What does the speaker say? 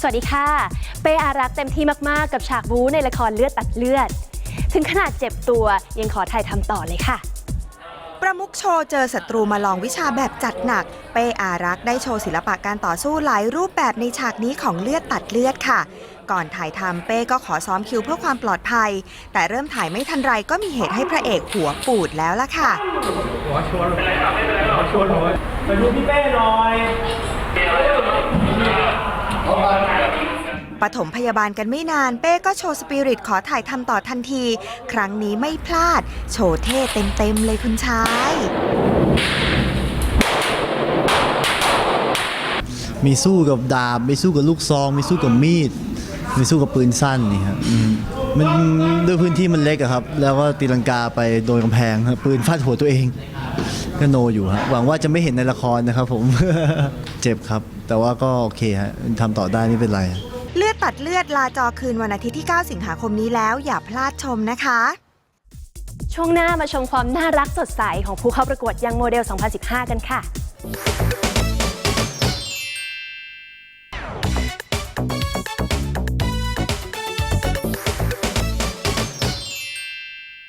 สวัสดีค่ะ เป้อารักษ์เต็มที่มาก ๆ กับฉากบู๊ในละครเลือดตัดเลือด ถึงขนาดเจ็บตัวยังขอถ่ายทำต่อเลยค่ะ ประมุกโชว์เจอศัตรูมาลองวิชาแบบจัดหนัก เป้อารักษ์ได้โชว์ศิลปะการต่อสู้หลายรูปแบบในฉากนี้ของเลือดตัดเลือดค่ะ ก่อนถ่ายทำเป้ก็ขอซ้อมคิวเพื่อความปลอดภัย แต่เริ่มถ่ายไม่ทันไรก็มีเหตุให้พระเอกหัวปูดแล้วล่ะค่ะ หัวชวนไปหัวชวนหัวไปดูพี่เป้หน่อย ปฐมพยาบาลกันไม่นานเป้ก็โชว์สปิริตขอถ่ายทำต่อทันที ครั้งนี้ไม่พลาด โชว์เท่เต็มๆเลยคุณชาย มีสู้กับดาบมีสู้กับลูกซอง มีสู้กับมีด มีสู้กับปืนสั้นนี่ครับอืมมันด้วยพื้นที่มันเล็กอะครับ แล้วก็ตีลังกาไปโดนกำแพงครับปืนฟาดหัวตัวเองก็โนอยู่ฮะหวังว่าจะไม่เห็นในละครนะครับผม เจ็บครับ แต่ว่าก็โอเคฮะทำต่อได้ไม่เป็นไร ตัดเลือดลาจอคืนวันอาทิตย์ที่ 9 สิงหาคมนี้แล้วอย่าพลาดชมนะคะ ช่วงหน้ามาชมความน่ารักสดใสของผู้เข้าประกวดยังโมเดล 2015 กันค่ะ